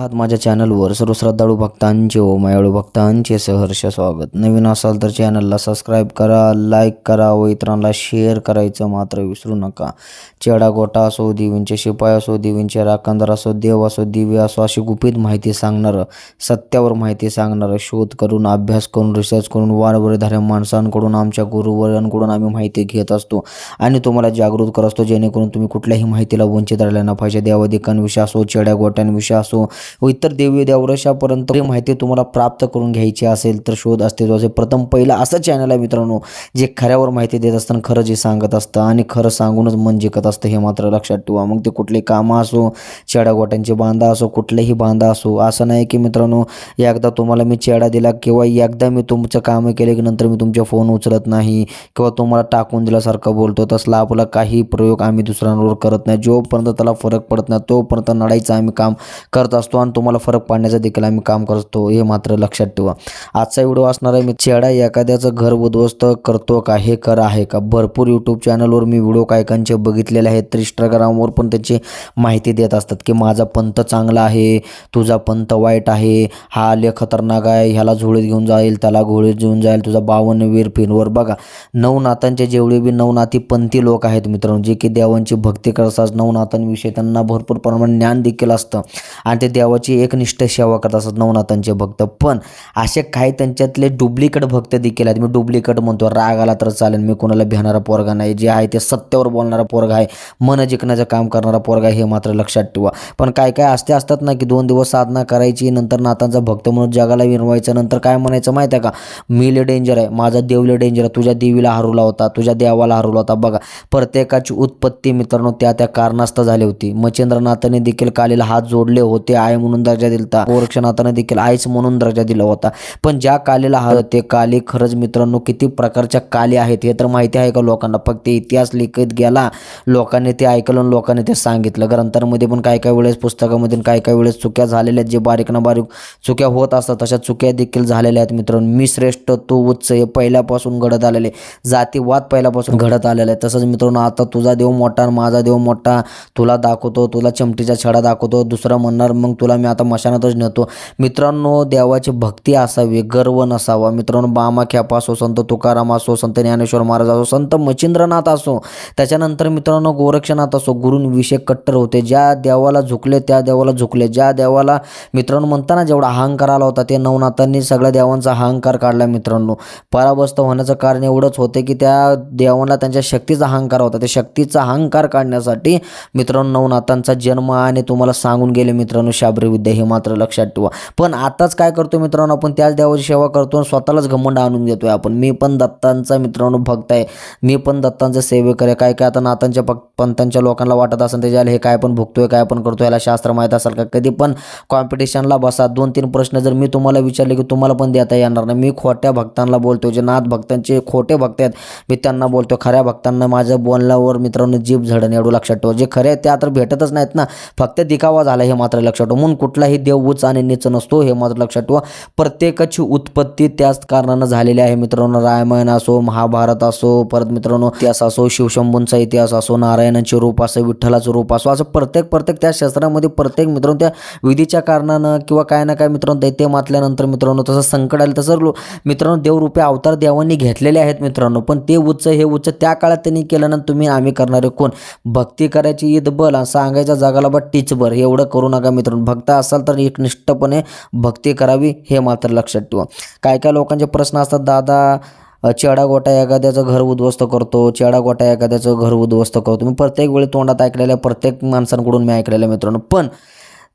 आहात माझ्या चॅनलवर. सर्व श्रद्धाळू भक्तांचे व मायाळू भक्तांचे सहर्ष स्वागत. नवीन असाल तर चॅनलला सबस्क्राईब करा लाईक करा व इतरांना शेअर करायचं मात्र विसरू नका. चेडा गोटा असो देवींचे शिपाई असो देवींचे राखणदार असो देव असो दिवे असो अशी गुपित माहिती सांगणारं सत्यावर माहिती सांगणारं शोध करून अभ्यास करून रिसर्च करून वारवरीधाऱ्या माणसांकडून आमच्या गुरुवर्यांकडून आम्ही माहिती घेत असतो. आणि तुम्हाला जागृत करत असतो जेणेकरून तुम्ही कुठल्याही माहितीला वंचित राहिला ना पाहिजे. देवाधिकांविषयी असो चेड्या गोट्यांविषयी असो व इतर देवी देवरशापर्यंत माहिती तुम्हाला प्राप्त करून घ्यायची असेल तर शोध अस्तित्वाचे प्रथम पहिलं असं चॅनल आहे मित्रांनो जे खऱ्यावर माहिती देत असताना खरं जे सांगत असतं आणि खरं सांगूनच मन जिंकत असतं हे मात्र लक्षात ठेवा. मग ते कुठले कामं असो चेडागोट्यांचे बांधा असो कुठलेही बांधा असो असं नाही की मित्रांनो एकदा तुम्हाला मी चेडा दिला किंवा एकदा मी तुमचं कामं केले की नंतर मी तुमचे फोन उचलत नाही किंवा तुम्हाला टाकून दिल्यासारखं बोलतो तसला आपला काही प्रयोग आम्ही दुसऱ्यांवर करत नाही. जोपर्यंत त्याला फरक पडत नाही तोपर्यंत नडायचं आम्ही काम करत असतो. आणि तुम्हाला फरक पाडण्याचं देखील आम्ही काम करतो हे मात्र लक्षात ठेवा. आजचा व्हिडिओ असणार आहे मी चेडा एखाद्याचं घर उद्ध्वस्त करतो का हे खरं आहे का? भरपूर यूट्यूब चॅनलवर मी व्हिडिओ कायकांचे बघितलेले आहेत तर इंस्टाग्रामवर पण त्याची माहिती देत असतात की माझा पंथ चांगला आहे तुझा पंथ वाईट आहे हा आले खतरनाक आहे ह्याला झोळीत घेऊन जाईल त्याला घोळीत घेऊन जाईल तुझा बावन्न वीर फिरवर बघा नवनाथांचे जेवढे बी नवनाथी पंथी लोक आहेत मित्रांनो जे की देवांची भक्ती करतात नवनाथांविषयी त्यांना भरपूर प्रमाणात ज्ञान देखील असतं. आणि ते देवाची एकनिष्ठ सेवा करत असतात नवनाथांचे भक्त. पण असे काही त्यांच्यातले डुप्लिकेट भक्त देखील आहेत. मी डुप्लिकेट म्हणतो राग आला तर चालेल. मी कोणाला भेणारा पोरगा नाही. जे आहे ते सत्यावर बोलणारा पोरगा आहे. मन जिंकण्याचं काम करणारा पोरगा आहे हे मात्र लक्षात ठेवा. पण काय काय असते असतात ना की दोन दिवस साधना करायची नंतर नाथांचा भक्त म्हणून जगाला विनवायचं नंतर काय म्हणायचं माहिती आहे का? मी ले डेंजर आहे. माझा देवले डेंजर आहे. तुझ्या देवीला हरवला होता. तुझ्या देवाला हरवला होता. बघा प्रत्येकाची उत्पत्ती मित्रांनो त्या त्या कारणास्त झाली होती. मच्छिंद्रनाथाने देखील कालीला हात जोडले होते. आय म्हणून दर्जा दिलता. गोरक्षनाथाने देखील आईच म्हणून दर्जा दिला होता. पण ज्या कालीला हा ते काली खरंच मित्रांनो किती प्रकारच्या काली आहेत हे तर माहिती आहे का लोकांना? फक्त इतिहास लिखित गेला लोकांनी ते ऐकलं आणि लोकांनी ते सांगितलं. ग्रंथांमध्ये पण काय काय वेळेस पुस्तकामध्ये काय काय वेळेस चुक्या झालेल्या आहेत. जे बारीक ना बारीक चुक्या होत असतात तशा चुक्या देखील झालेल्या आहेत मित्रांनो. मी श्रेष्ठ तो उच्च हे पहिल्यापासून घडत आलेले जातीवाद पहिल्यापासून घडत आलेला आहे. तसंच मित्रांनो आता तुझा देव मोठा आणि माझा देव मोठा तुला दाखवतो तुला चमटीचा छडा दाखवतो दुसरा म्हणणार मग तुला मी आता मशानातच नेतो. मित्रांनो देवाची भक्ती असावी गर्व नसावा. मित्रांनो बामा ख्यापा असो संत तुकाराम असो संत ज्ञानेश्वर महाराज असो संत मच्छिंद्रनाथ असो. त्याच्यानंतर मित्रांनो गोरक्षनाथ असो गुरूंविषय कट्टर होते. ज्या देवाला झुकले त्या देवाला झुकले. ज्या देवाला मित्रांनो म्हणताना जेवढा अहंकार आला होता ते नवनाथांनी सगळ्या देवांचा अहंकार काढला मित्रांनो. पराभस्त होण्याचं कारण एवढंच होते की त्या देवांना त्यांच्या शक्तीचा अहंकार होता. त्या शक्तीचा अहंकार काढण्यासाठी मित्रांनो नवनाथांचा जन्म आणि तुम्हाला सांगून गेले मित्रांनो शाबरी विद्या हे मात्र लक्षात ठेवा. पण आताच काय करतो मित्रांनो आपण त्याच देवाची सेवा करतो आणि स्वतःलाच घमंड आणून घेतोय आपण. मी पण दत्तांचा मित्रांनो भक्त आहे. मी पण दत्तांचा सेवेकर आहे. काय काय आता नातांच्या पक पंतांच्या लोकांना वाटत असेल त्याच्याला हे काय पण भुगतोय काय पण करतो याला शास्त्र माहीत असेल का? कधी पण कॉम्पिटिशनला बसा. दोन तीन प्रश्न जर मी तुम्हाला विचारले की तुम्हाला पण देता येणार नाही. मी खोट्या भक्तांना बोलतो जे नाथ भक्तांचे खोटे भक्त आहेत मी त्यांना बोलतो खऱ्या भक्तांना माझ्या बोलण्यावर मित्रांनो जीभ झडण एवढं लक्षात ठेवा. जे खरे आहेत त्या तर भेटतच नाहीत ना. फक्त दिखावा झाला हे मात्र लक्षात ठेवा. म्हणून कुठलाही देव उच आणि नीच नसतो हे मात्र लक्षात ठेवा. प्रत्येकाची उत्पत्ती त्याच कारणानं झालेली आहे मित्रांनो. रामायण असो महाभारत असो परत मित्रांनो इतिहास असो शिवशंभूंचा इतिहास असो नारायणाचे रूप असो विठ्ठलाचं रूप असो असं प्रत्येक प्रत्येक त्या शास्त्रामध्ये प्रत्येक मित्रांनो त्या विधीच्या कारणानं किंवा काय ना काय मित्रांनो दैत्य मातल्यानंतर मित्रांनो तसं संकट आलं तसं लो- मित्रांनो देवरूपे अवतार देवांनी घेतलेले आहेत मित्रांनो. पण ते उच्च हे उच्च त्या काळात त्यांनी केलं ना तुम्ही आम्ही करणारे कोण? भक्ती करायची ईद बल सांगायच्या जागाला बा टीच बर एवढं करू नका मित्रांनो. भक्त असाल तर एकनिष्ठपणे भक्ती करावी हे मात्र लक्षात ठेवा. काय काय लोकांचे प्रश्न असतात दादा चेडा गोटा एखाद्याचं घर उद्ध्वस्त करतो चेडा गोटा एखाद्याचं घर उद्ध्वस्त करतो. मी प्रत्येक वेळी तोंडात ऐकलेल्या प्रत्येक माणसांकडून मी ऐकलेलं मित्रांनो. पण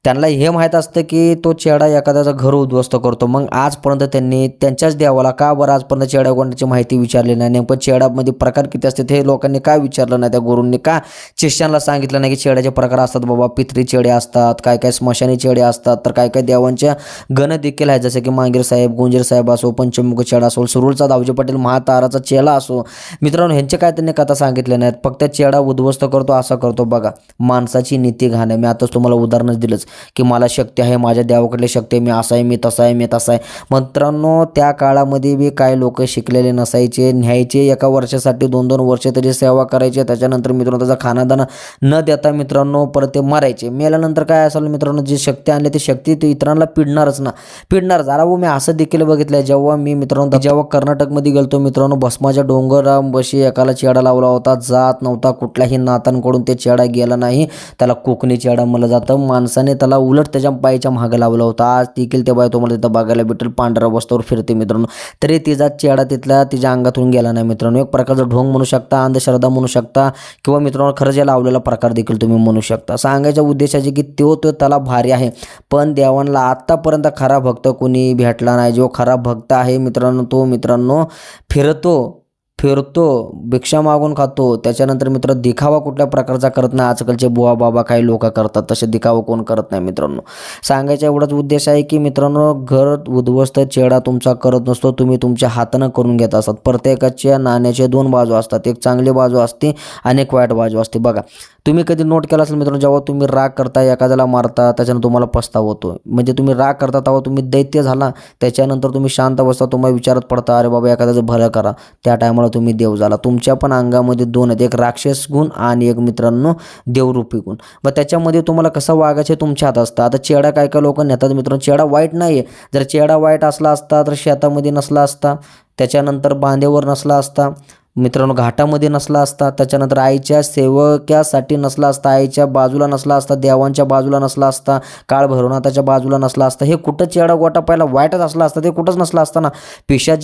त्यांना हे माहीत असतं की तो चेडा एखाद्याचं घर उद्ध्वस्त करतो. मग आजपर्यंत त्यांनी त्यांच्याच देवाला का बरं आजपर्यंत चेडा कोणाची माहिती विचारली नाही? नेमकं चेडामध्ये प्रकार किती असतात हे लोकांनी काय विचारलं नाही? त्या गुरूंनी का शिष्यांना सांगितलं नाही की चेड्याचे प्रकार असतात बाबा? पित्री चेडे असतात काय काय स्मशानी चेडे असतात तर काय काय देवांच्या गण देखील आहेत. जसे की मांगीर साहेब गुंजीर साहेब असो पंचमुख चेडा असो सुरुळचा दावजी पाटील महाताराचा चेला असो. मित्रांनो ह्यांचे काय त्यांनी कथा सांगितले नाहीत. फक्त चेडा उद्ध्वस्त करतो असा करतो. बघा माणसाची नीती घाण आहे. मी आताच तुम्हाला उदाहरणच दिलंच. की मला शक्ती आहे माझ्या देवाकडले शक्ती आहे मी असा आहे मी तसा आहे मी तसा आहे. मित्रांनो त्या काळामध्ये बी काय लोक शिकलेले नसायचे न्यायचे एका वर्षासाठी दोन दोन वर्ष त्याची सेवा करायचे त्याच्यानंतर मित्रांनो त्याचा खानादाना न देता मित्रांनो परत ते मारायचे. मेल्यानंतर काय असेल मित्रांनो जी शक्ती आणली ती शक्ती ते इतरांना पिडणारच ना. पिडणारच अरा मी असं देखील बघितलं जेव्हा मी मित्रांनो जेव्हा कर्नाटकमध्ये गेलतो मित्रांनो भस्माच्या डोंगराबशी एकाला चेडा लावला होता जात नव्हता कुठल्याही नातांकडून ते चेडा गेला नाही. त्याला कोकणी चेडा म्हणलं जातं. माणसाने त्याला उलट त्याच्या पायीच्या मागं लावला होता. आज देखील त्या बाय तुम्हाला तिथं बघायला भेटेल. पांढऱ्या वस्तावर फिरते मित्रांनो. तरी तिचा चेडा तिथला तिच्या अंगातून गेला नाही मित्रांनो. एक प्रकारचा ढोंग म्हणू शकता अंधश्रद्धा म्हणू शकता किंवा मित्रांनो खरंच या लावलेला प्रकार देखील तुम्ही म्हणू शकता. सांगायच्या उद्देशाचे की तो तो त्याला भारी आहे पण देवांना आत्तापर्यंत खरा भक्त कोणी भेटला नाही. जो खरा भक्त आहे मित्रांनो तो मित्रांनो फिरतो. फिरतो भिक्षा मागून खातो. त्याच्यानंतर मित्र दिखावा कुठल्या प्रकारचा करत नाही. आजकालचे बुवा बाबा काही लोक करतात. तसे दिखावा कोण करत नाही मित्रांनो. सांगायचा एवढाच उद्देश आहे की मित्रांनो घर उद्ध्वस्त चेडा तुमचा करत नसतो. तुम्ही तुमच्या हातानं करून घेत असतात. प्रत्येकाच्या नाण्याचे दोन बाजू असतात. एक चांगली बाजू असते आणि एक वाईट बाजू असते. बघा तुम्ही कधी नोट केला असेल मित्रांनो जेव्हा तुम्ही राग करता एखाद्याला मारता त्याच्यानं तुम्हाला पस्ताव होतो म्हणजे तुम्ही राग करता तेव्हा तुम्ही दैत्य झाला त्याच्यानंतर तुम्ही शांत बसता तुम्हाला विचारत पडता अरे बाबा एखाद्याचं भलं करा. त्या टायमाला तुम्ही देव झाला. तुमच्या पण अंगामध्ये दोन आहेत एक राक्षस गुण आणि एक मित्रांनो देवरूपी गुण. मग त्याच्यामध्ये तुम्हाला कसं वागायचं तुमच्या हात असतं. आता चेडा काय काय लोक नेतात मित्रांनो चेडा वाईट नाही आहे जर चेडा वाईट असला असता तर शेतामध्ये नसला असता त्याच्यानंतर बांधेवर नसला असता मित्रांनो घाटामध्ये नसला असता त्याच्यानंतर आईच्या सेवक्यासाठी नसला असता आईच्या बाजूला नसला असता देवांच्या बाजूला नसला असता काळ भरवनाथाच्या बाजूला नसला असता हे कुठं चेडागोटा पहिला वाईटच असला असता ते कुठंच नसला असता ना.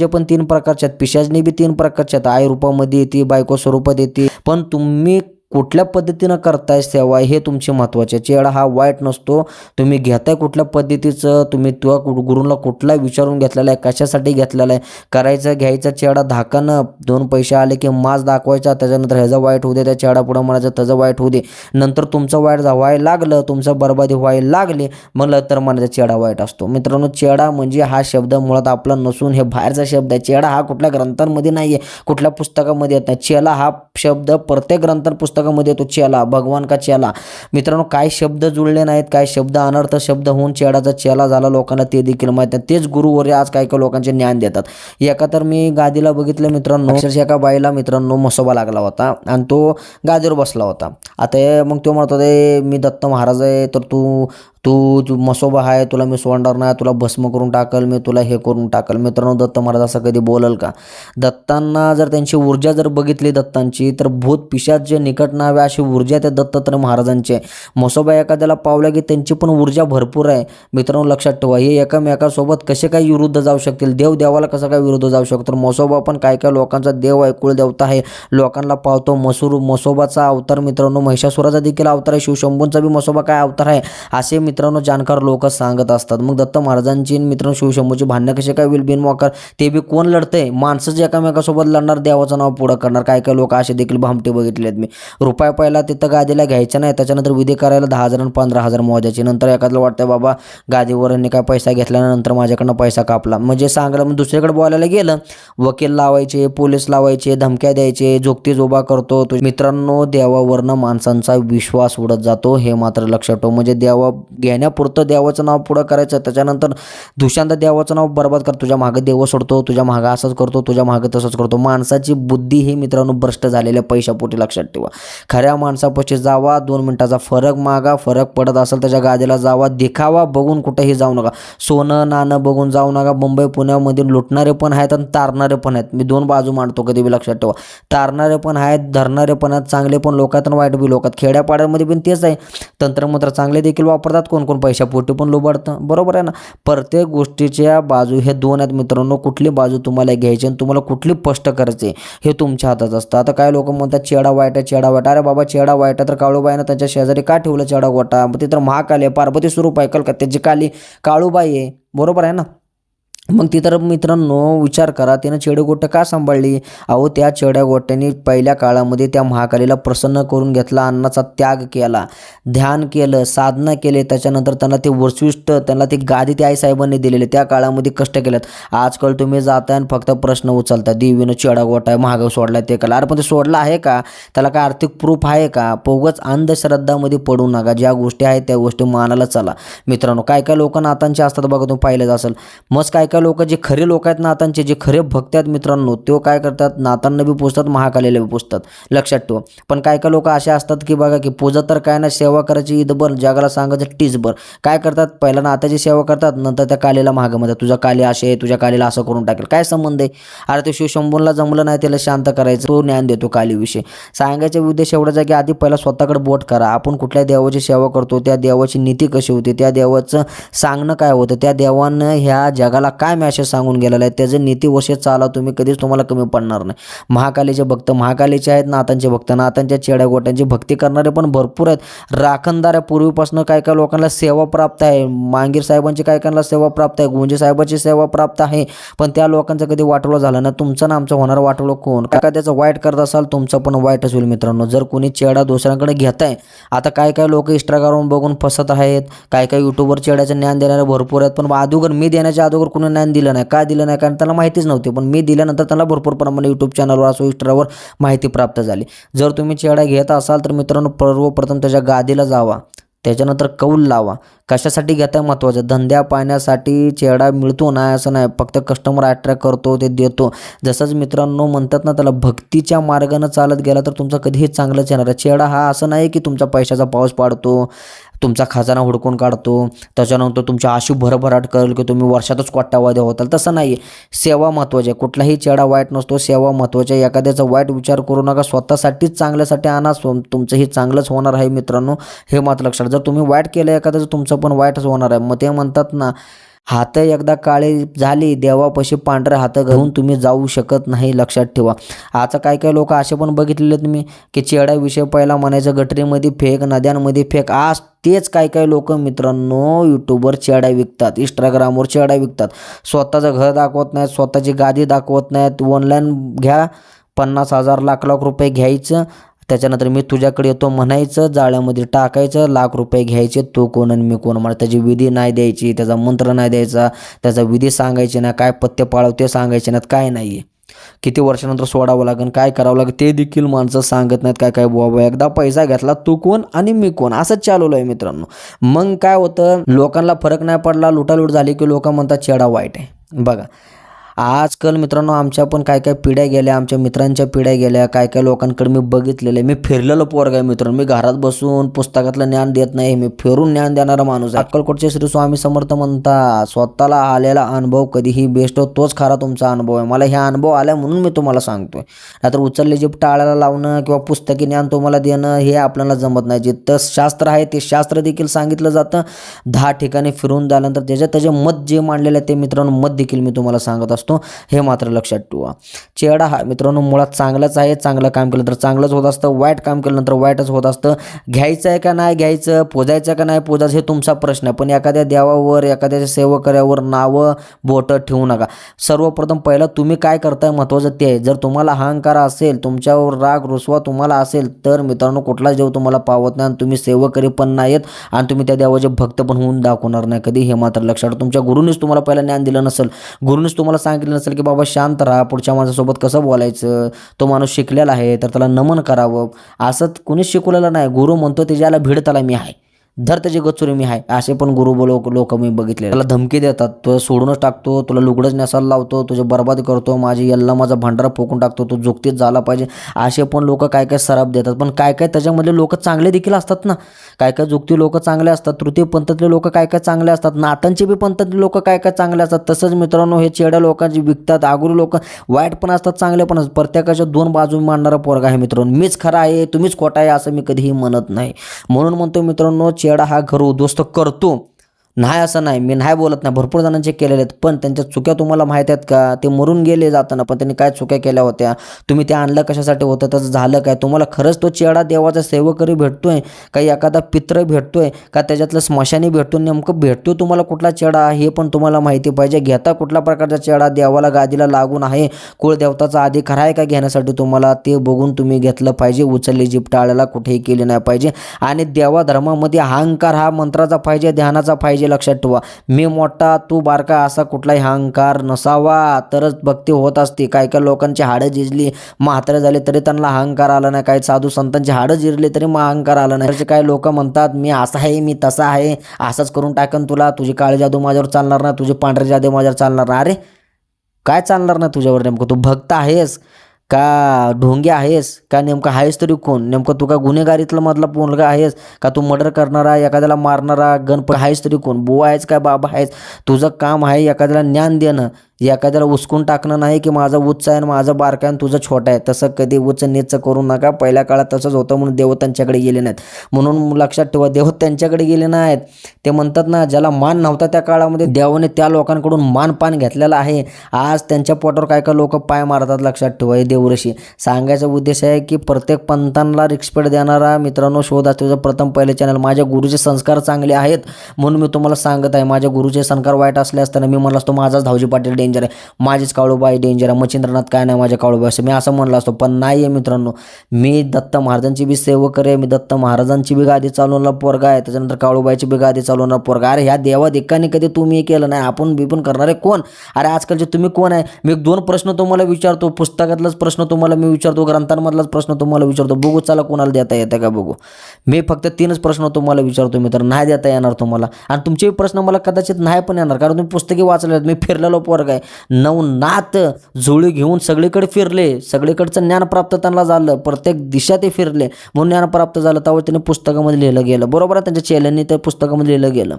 पण तीन प्रकारचे आहेत पिशाचनी बी तीन प्रकारचे आहेत. आई रूपामध्ये येते बायको स्वरूपात येते. पण तुम्ही कुठल्या पद्धतीनं करताय सेवा हे तुमचे महत्त्वाचे चेडा हा वाईट नसतो. तुम्ही घेताय कुठल्या पद्धतीचं तुम्ही तुला गुरुला कुठला विचारून घेतलेला आहे कशासाठी घेतलेला आहे करायचं घ्यायचा चेडा धाकानं दोन पैसे आले की मास दाखवायचा त्याच्यानंतर ह्याचं वाईट होऊ दे त्या चेडा पुढं म्हणायचं त्याचं वाईट होऊ दे. नंतर तुमचं वाईट जा- व्हायला लागलं तुमचं बरबादी व्हायला लागली म्हणलं तर म्हणायचा चेडा वाईट असतो. मित्रांनो चेडा म्हणजे हा शब्द मुळात आपला नसून हे बाहेरचा शब्द आहे. चेडा हा कुठल्या ग्रंथांमध्ये नाही आहे कुठल्या पुस्तकामध्ये येत नाही. चेला हा शब्द प्रत्येक ग्रंथ पुस्तकामध्ये येतो चेला भगवान का चेला. मित्रांनो काय शब्द जुळले नाहीत काय शब्द अनर्थ शब्द होऊन चेडाचा चेला झाला लोकांना ते देखील माहीत नाही. तेच गुरुवर्य आज काय काय लोकांचे ज्ञान देतात. एका तर मी गादीला बघितलं मित्रांनो अक्षरशः एका बाईला मित्रांनो मसोबा लागला होता आणि तो गादीवर बसला होता. आता मग तो म्हणतो "ए, मी दत्त महाराज आहे तर तू तू जो मसोबा आहे तुला मी सोडणार नाही तुला भस्म करून टाकल मी तुला हे करून टाकल. मित्रांनो दत्त महाराज असं कधी बोलल का? दत्तांना जर त्यांची ऊर्जा जर बघितली दत्तांची तर भूत पिशात जे निकट नावे अशी ऊर्जा त्या दत्तात्रय महाराजांची आहे. मसोबा एखाद्याला पावल्या की त्यांची पण ऊर्जा भरपूर आहे. मित्रांनो लक्षात ठेवा हे एकामेकासोबत कसे काय विरुद्ध जाऊ शकतील? देव देवाला कसं काय विरुद्ध जाऊ शकतो? तर मसोबा पण काय काय लोकांचा देव आहे कुलदेवता आहे लोकांना पावतो मसूर मसोबाचा अवतार मित्रांनो महिषासुराचा देखील अवतार आहे. शिवशंभूंचा बी मसोबा काय अवतार आहे? असे मित्रांनो जाणकार लोक सांगत असतात. मग दत्त महाराजांची मित्रांनो शिवशंभूची भांडणं कसे काय होईल? बिनमोकार ते बी कोण लढतंय? माणसं जे एकामेकासोबत लढणार देवाचं नाव पुढं करणार. काय काय लोक असे देखील भामटे बघितले आहेत मी. रुपया पहिला तिथं गादीला घ्यायचा नाही त्याच्यानंतर विधी करायला दहा हजार आणि पंधरा हजार मोजायचे. नंतर एखाद्याला वाटतं बाबा गादीवरांनी काय पैसा घेतल्यानंतर माझ्याकडनं पैसा कापला. म्हणजे सांगायला मग दुसरीकडे बोलायला गेलं वकील लावायचे पोलीस लावायचे धमक्या द्यायचे जोगती जोबा करतो. तो मित्रांनो देवावरनं माणसांचा विश्वास उडत जातो हे मात्र लक्षात ठेव. म्हणजे देवा घेण्यापुरतं देवाचं नाव पुढं करायचं त्याच्यानंतर दुसऱ्यांदा देवाचं नाव बरबाद कर तुझ्या मागं देव सोडतो तुझ्या मागं असंच करतो तुझ्या मागं तसंच करतो. माणसाची बुद्धी ही मित्रांनो भ्रष्ट झालेल्या पैशापोटी लक्षात ठेवा. खऱ्या माणसापाशी जावा दोन मिनटाचा फरक मागा फरक पडत असेल त्याच्या गादीला जावा देखावा बघून कुठेही जाऊ नका. सोनं नाणं बघून जाऊ नका. मुंबई पुण्यामध्ये लुटणारे पण आहेत आणि तारणारे पण आहेत. मी दोन बाजू मांडतो कधी बी लक्षात ठेवा. तारणारे पण आहेत धरणारे पण आहेत चांगले पण लोक आहेत आणि वाईट बी लोक खेड्यापाड्यामध्ये पण तेच आहे. तंत्रमंत्र चांगले देखील वापरतात कोण कोण पैशापोटी पण लुबाडतं. बरोबर आहे ना? प्रत्येक गोष्टीच्या बाजू हे दोन आहेत मित्रांनो कुठली बाजू तुम्हाला घ्यायची आणि तुम्हाला कुठली स्पष्ट करायची हे तुमच्या हातात असतं. आता काय लोक म्हणतात चेडा वाईट आहे चेडा वाईट अरे बाबा चेडा वाईट आहे तर काळूबाईनं त्यांच्या शेजारी का ठेवलं चेडा गोटा? मग ते तर महाकाली आहे पार्वती स्वरूप आहे कलकत्त्याची काली काळूबाई आहे. बरोबर आहे ना? मग ती तर मित्रांनो विचार करा त्यानं चेडगोटं का सांभाळली? अहो त्या चेड्या गोट्याने पहिल्या काळामध्ये त्या महाकालीला प्रसन्न करून घेतला अन्नाचा त्याग केला ध्यान केलं साधना केले त्याच्यानंतर त्यांना ते वरशिष्ट त्यांना ते गादी त्या आईसाहेबांनी दिलेले त्या काळामध्ये कष्ट केलेत. आजकाल तुम्ही जाताय आणि फक्त प्रश्न उचलता देवीनं चेडा गोटा महाग सोडला ते कला अरे पण ते सोडला आहे का? त्याला काय आर्थिक प्रूफ आहे का? पोगच अंधश्रद्धामध्ये पडू नका ज्या गोष्टी आहेत त्या गोष्टी मानायला चला. मित्रांनो काय काय लोकांना नातांचे असतात बघा तुम्ही पाहिलंच असेल. मस्त काय काय लोक जे खरे लोक आहेत नातांचे जे खरे भक्त आहेत मित्रांनो तो काय करतात? नातांना बी पुजतात महाकालीला बी पोचतात लक्षात ठेवा. पण काय काय लोक असे असतात की बघा की पूजा तर काय ना सेवा करायची ईदभर जगाला सांगायचं टीजभर काय करतात? पहिला नाताची सेवा करतात नंतर त्या कालीला महाग म्हणतात तुझा काली असे आहे तुझ्या कालीला असं करून टाकेल. काय संबंध आहे? अरे ते शिवशंभूला जमलं नाही त्याला शांत करायचं तो ज्ञान देतो कालीविषयी. सांगायचा उद्देश एवढाच आहे की आधी पहिला स्वतःकडे बोट करा. आपण कुठल्या देवाची सेवा करतो त्या देवाची नीती कशी होती त्या देवाचं सांगणं काय होतं त्या देवानं ह्या जगाला काय मॅसेज सांगून गेलेला आहे? त्याचं नीती वशे चाला तुम्ही कधीच तुम्हाला कमी पडणार नाही. महाकालीचे भक्त महाकालीचे आहेत नातांचे भक्त. नातांच्या चेड्या गोट्यांची भक्ती करणारे पण भरपूर आहेत. राखणदार आहे पूर्वीपासून काय काय लोकांना सेवा प्राप्त आहे. मांगीर साहेबांची काय कायला सेवा प्राप्त आहे. गुंजे साहेबांची सेवा प्राप्त आहे. पण त्या लोकांचं कधी वाटवलं झालं ना तुमचं ना आमचं होणार वाटवलं कोण? काय काय त्याचं वाईट करत असाल तुमचं पण वाईटच होईल मित्रांनो. जर कोणी चेडा दुसऱ्यांकडे घेत आहे आता काय काय लोक इंस्टाग्रामवरून बघून फसत आहेत. काय काय युट्यूबवर चेड्याचं ज्ञान देणारे भरपूर आहेत. पण अगोदर मी देण्याच्या अगोदर कोणी ज्ञान दिलं नाही. काय दिलं नाही? कारण त्याला माहितीच नव्हती. पण मी दिल्यानंतर त्याला भरपूर प्रमाणे यूट्यूब चॅनलवर असो इंस्टावर माहिती प्राप्त झाली. जर तुम्ही चेडा घेत असाल तर मित्रांनो सर्वप्रथम त्याच्या गादीला जावा. त्याच्यानंतर कौल लावा. कशासाठी घेताय महत्त्वाचं धंद्या पाण्यासाठी चेहरा मिळतो नाही असं नाही. फक्त कस्टमर अट्रॅक्ट करतो ते देतो. जसंच मित्रांनो म्हणतात ना त्याला भक्तीच्या मार्गानं चालत गेला तर तुमचं कधीही चांगलंच येणार आहे. चेडा हा असं नाही की तुमचा पैशाचा पाऊस पाडतो. तुमचा खजाना हुडकून काढतो त्याच्यानंतर तुमच्या आशू भरभराट करेल की तुम्ही वर्षातच कोट्टावाद्या होताल. तसं नाही आहे सेवा महत्त्वाची आहे. कुठलाही चेडा वाईट नसतो. सेवा महत्त्वाची आहे. एखाद्याचा वाईट विचार करू नका. स्वतःसाठीच चांगल्यासाठी आणा. स्व तुमचंही चांगलंच होणार आहे मित्रांनो. हे मात्र लक्षात जर तुम्ही वाईट केलं एखाद्याचं तुमचं पण वाईटच होणार आहे. मग ते म्हणतात ना हात एकदा काळे झाली देवापाशी पांढरे हात घेऊन तुम्ही जाऊ शकत नाही लक्षात ठेवा. आता काय काय लोक असे पण बघितलेले तुम्ही की चेडाविषयी पहिला म्हणायचं गटरीमध्ये फेक नद्यांमध्ये फेक. आज तेच काय काय लोक मित्रांनो यूट्यूबवर चेडा विकतात इंस्टाग्रामवर चेडा विकतात. स्वतःचं घर दाखवत नाहीत स्वतःची गादी दाखवत नाहीत. ऑनलाईन घ्या पन्नास हजार लाख लाख रुपये घ्यायचं. त्याच्यानंतर मी तुझ्याकडे येतो म्हणायचं जाळ्यामध्ये टाकायचं लाख रुपये घ्यायचे तो कोण आणि मी कोण? मला त्याची विधी नाही द्यायची त्याचा मंत्र नाही द्यायचा त्याचा विधी सांगायचे ना काय पत्ते पाळवते सांगायचे नाहीत काय नाही आहे किती वर्षानंतर सोडावं लागेल काय करावं लागेल ते देखील माणसं सांगत नाहीत काय काय बाबा एकदा पैसा घेतला तू कोण आणि मी कोण? असंच चालवलं आहे मित्रांनो. मग काय होतं लोकांना फरक नाही पडला लुटालूट झाली की लोक म्हणतात चेडा वाईट आहे. बघा आजकाल मित्रांनो आमच्या पण काय काय पिढ्या गेल्या आमच्या मित्रांच्या पिढ्या गेल्या काय काय लोकांकडे मी बघितलेलं आहे. मी फिरलेलो पोरग आहे मित्रांनो. मी घरात बसून पुस्तकातलं ज्ञान देत नाही मी फिरून ज्ञान देणारा माणूस आहे. अक्कलकोटचे श्री स्वामी समर्थ म्हणता स्वतःला आलेला अनुभव कधीही बेस्ट हो तोच खरा तुमचा अनुभव आहे. मला ह्या अनुभव आला म्हणून मी तुम्हाला सांगतोय. नाहीतर उचलले जे टाळायला लावणं किंवा पुस्तकी ज्ञान तुम्हाला देणं हे आपल्याला जमत नाही. जिथं शास्त्र आहे ते शास्त्र देखील सांगितलं जातं. दहा ठिकाणी फिरून झाल्यानंतर त्याच्यात त्याचे मत जे मांडलेलं आहे ते मित्रांनो मत देखील मी तुम्हाला सांगत असतो. हे मात्र लक्षात ठेवा. चेहरा हा मित्रांनो मुळात चांगलाच आहे चांगलं काम केलं तर चांगलंच होत असतं वाईट काम केलं नंतर वाईटच होत असतं. घ्यायचं आहे का नाही घ्यायचं पोजायचं का नाही पोजायचं हे तुमचा प्रश्न आहे. पण एखाद्या देवावर एखाद्याच्या सेवकऱ्यावर नावं बोटं ठेवू नका. सर्वप्रथम पहिलं तुम्ही काय करताय महत्त्वाचं ते आहे. जर तुम्हाला अहंकार असेल तुमच्यावर राग रुसवा तुम्हाला असेल तर मित्रांनो कुठलाच देव तुम्हाला पावत नाही आणि तुम्ही सेवकरी पण नाहीत आणि तुम्ही त्या देवाचे भक्त पण होऊन दाखवणार नाही. कधी हे मात्र लक्षात तुमच्या गुरुनीच तुम्हाला पहिला ज्ञान दिलं नसेल गुरुनीच तुम्हाला सांगितलं नसेल की बाबा शांत राहा पुढच्या माणसासोबत कसं बोलायचं? तो माणूस शिकलेला आहे तर त्याला नमन करावं. असं कुणीच शिकवलेलं नाही. गुरु म्हणतो त्याच्याला भिड त्याला मी आहे. धर त्याची गचुरी मी आहे असे पण गुरु बोलो लोक मी बघितले त्याला धमकी देतात. तो सोडूनच टाकतो. तुला लुगडंच नेसायला लावतो. तुझे बर्बाद करतो. माझी यल्ला माझा भांडारा फोकून टाकतो. तो जुगतीच झाला पाहिजे. असे पण लोक काय काय सराप देतात. पण काय काय त्याच्यामधले लोक चांगले देखील असतात ना? काय काय जुकती लोक चांगले असतात. तृतीय पंथातले लोक काय काय चांगले असतात? नातांचे बी पंथातले लोक काय काय चांगले असतात? तसंच मित्रांनो हे चेड्या लोकांची विकतात. आगुरी लोक वाईट पण असतात चांगले पण असतात. प्रत्येकाच्या दोन बाजू मांडणारा पोरगा आहे मित्रांनो. मीच खरा आहे तुम्हीच खोटा आहे असं मी कधीही म्हणत नाही. म्हणून म्हणतो मित्रांनो चेडा हा घर उद्ध्वस्त करतो. नाही असं नाही. मी नाही बोलत नाही. भरपूर जणांचे केलेले आहेत. पण त्यांच्या चुक्या तुम्हाला माहीत आहेत का? ते मरून गेले जाताना पण त्यांनी काय चुक्या केल्या होत्या? तुम्ही ते आणलं कशासाठी होतं? तसं झालं काय? तुम्हाला खरंच तो चेडा देवाचा सेवकरी भेटतोय? का एखादा पित्र भेटतोय? का त्याच्यातलं स्मशानी भेटतो नेमकं भेटतो तुम्हाला कुठला चेडा? हे पण तुम्हाला माहिती पाहिजे. घेता कुठल्या प्रकारचा चेडा देवाला गादीला लागून आहे? कुळदेवताचा अधिकार आहे का घेण्यासाठी तुम्हाला? ते बघून तुम्ही घेतलं पाहिजे. उचलली जीप टाळायला कुठेही केली नाही पाहिजे. आणि देवाधर्मामध्ये अहंकार हा मंत्राचा पाहिजे ध्यानाचा पाहिजे. लक्षात ठेवा. मी मोठा तू बारका असा कुठलाही अहंकार नसावा. तरच भक्ती होत असते. काय काय लोकांची हाडं झिजली म्हातारे झाले तरी त्यांना अहंकार आला नाही. काही साधू संतांची हाडं जिरले तरी मग अहंकार आला नाही. म्हणजे काही लोक म्हणतात मी असा आहे मी तसा आहे. असंच करून टाकन तुला. तुझी काळी जादू माझ्यावर चालणार नाही. तुझी पांढरी जादू माझ्यावर चालणार नाही. अरे काय चालणार नाही तुझ्यावर नेमकं? तू भक्त आहेस. का ढोंगे आहेस? का नेमकं आहेस तरी कोण? नेमकं तू का गुन्हेगारीतलं मधला मुलगा आहेस? का तू मर्डर करणारा एखाद्याला मारणारा गणपती आहेस तरी कोण? बुवा आहेस काय बाबा आहेस? तुझं काम आहे एखाद्याला ज्ञान देणं. एखाद्याला उचकून टाकणं नाही की माझा उच्च आहे आणि माझं बारका आहे आणि तुझं छोटा आहे. तसं कधी उच्च नीच करू नका. पहिल्या काळात तसंच होतं म्हणून देव त्यांच्याकडे गेले नाहीत. म्हणून लक्षात ठेवा देव त्यांच्याकडे गेले नाहीत. ते म्हणतात ना ज्याला मान नव्हता त्या काळामध्ये देवाने त्या लोकांकडून मान पान घेतलेला आहे. आज त्यांच्या पोटावर काय काय लोक पाय मारतात लक्षात ठेवा हे देवऋषी सांगायचा उद्देश आहे की प्रत्येक पंथांना रिस्पेक्ट देणारा मित्रांनो शोध असतो प्रथम पहिले चॅनल माझ्या गुरुचे संस्कार चांगले आहेत म्हणून मी तुम्हाला सांगत आहे. माझ्या गुरुचे संस्कार वाईट असले असताना मी म्हणलं असतो माझाच धावजी पाटील डेंजर आहे. माझीच काळूबाई डेंजर आहे. मच्छिंद्रनाथ काय नाही माझ्या काळूबाई असं मी असं म्हणलं असतो पण नाही आहे मित्रांनो मी दत्त महाराजांची बी सेवक आहे मी दत्त महाराजांची बी गादी चालवणारा पोरगा आहे. त्याच्यानंतर काळूबाईची बी गादी चालवणारा पोरगा अरे ह्या देवा देखाने कधी तुम्ही हे केलं नाही? आपण बी पण करणारे कोण? अरे आजकालचे तुम्ही कोण आहे? मी दोन प्रश्न तुम्हाला विचारतो. पुस्तकातलाच प्रश्न तुम्हाला मी विचारतो. ग्रंथांमधलाच प्रश्न तुम्हाला विचारतो. बघू चला कोणाला देता येतं का बघू? मी फक्त तीनच प्रश्न तुम्हाला विचारतो मित्र. नाही देता येणार तुम्हाला. आणि तुमचे प्रश्न मला कदाचित नाही पण येणार. कारण तुम्ही पुस्तके वाचले आहेत. मी फिरलेलो पोरग आहे. नवनाथ झोळी घेऊन सगळीकडे फिरले. सगळीकडचं ज्ञान प्राप्त त्यांना झालं. प्रत्येक दिशा ते फिरले. म्हणून ज्ञान प्राप्त झालं. त्यावर त्याने पुस्तकामध्ये लिहिलं गेलं. बरोबर आहे त्यांच्या चेल्यांनी त्या पुस्तकामध्ये लिहिलं गेलं.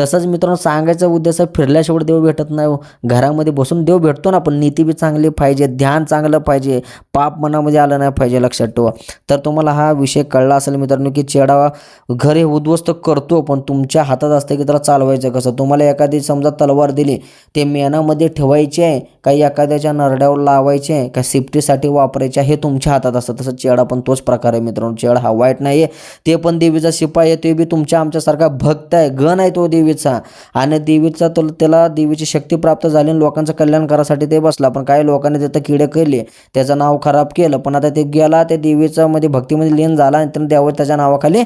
तसंच मित्रांनो सांगायचा उद्देश आहे फिरल्याशिवाय देव भेटत नाही हो. घरामध्ये बसून देव भेटतो ना पण नीती बी चांगली पाहिजे. ध्यान चांगलं पाहिजे. पाप मनामध्ये आलं नाही पाहिजे लक्षात ठेवा. तर तुम्हाला हा विषय कळला असेल मित्रांनो की चेडावा घर हे उद्ध्वस्त करतो पण तुमच्या हातात असतं की त्याला चालवायचं कसं? तुम्हाला एखादी समजा तलवार दिली ते मेनामध्ये ठेव ठेवायचे आहे काही एखाद्याच्या नरड्यावर लावायचे का सेफ्टीसाठी वापरायचे आहे हे तुमच्या हातात असतं. तसं चेडा पण तोच प्रकार आहे मित्रांनो. चेडा हा वाईट नाही आहे ते पण देवीचा शिपाई आहे ते बी तुमच्या आमच्यासारखा भक्त आहे. गण आहे तो देवीचा. आणि देवीचा तो त्याला देवीची शक्ती प्राप्त झाली आणि लोकांचं कल्याण करासाठी ते बसला. पण काही लोकांनी तिथं किडे केले त्याचं नाव खराब केलं. पण आता ते गेला ते देवीचा मध्ये भक्तीमध्ये लीन झाला आणि त्यानं देवा त्याच्या नावाखाली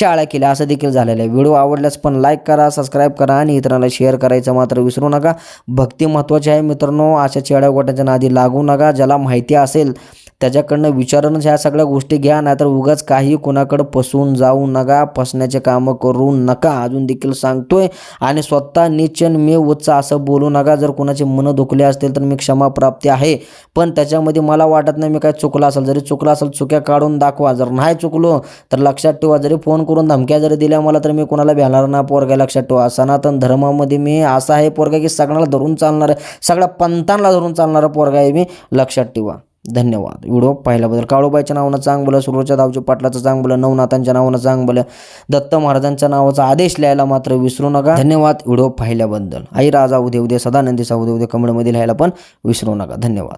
शाळा केल्या. असं देखील झालेलं आहे. व्हिडिओ आवडल्यास पण लाईक करा सबस्क्राईब करा आणि इतरांना शेअर करायचं मात्र विसरू नका. भक्ती महत्त्वाची आहे मित्रांनो अशा चेड्या गोट्याच्या नादी लागू नका. ज्याला माहिती असेल त्याच्याकडनं विचारूनच ह्या सगळ्या गोष्टी घ्या नाहीतर उगाच काही कोणाकडं फसवून जाऊ नका फसण्याचे कामं करू नका. अजून देखील सांगतोय आणि स्वतः निचन मी उच्चा असं बोलू नका. जर कोणाचे मन दुखले असतील तर मी क्षमा प्राप्ती आहे. पण त्याच्यामध्ये मला वाटत नाही मी काय चुकलं असेल. जरी चुकलं असेल चुक्या काढून दाखवा. जर नाही चुकलो तर लक्षात ठेवा. जरी फोन करून धमक्या जरी दिल्या मला तर मी कोणाला भेटणार ना पोरगा लक्षात ठेवा. सनातन धर्मामध्ये मी असा आहे पोरगा की सगळ्याला धरून चालणार आहे सगळ्या पंथांना धरून चालणारा पोरगा आहे मी. लक्षात ठेवा. धन्यवाद. व्हिडिओ पाहिल्याबद्दल काळूबाईच्या नावानं चांग बोला सुरोच्या पाटलाचं चांग बोला नवनाथांच्या नावानं चांग बोला दत्त महाराजांच्या नावाचा आदेश लिहायला मात्र विसरू नका. धन्यवाद व्हिडिओ पाहिल्याबद्दल. आई राजा उद्या उद्या सदानंदी उद्या उद्या कमळमध्ये लिहायला पण विसरू नका. धन्यवाद.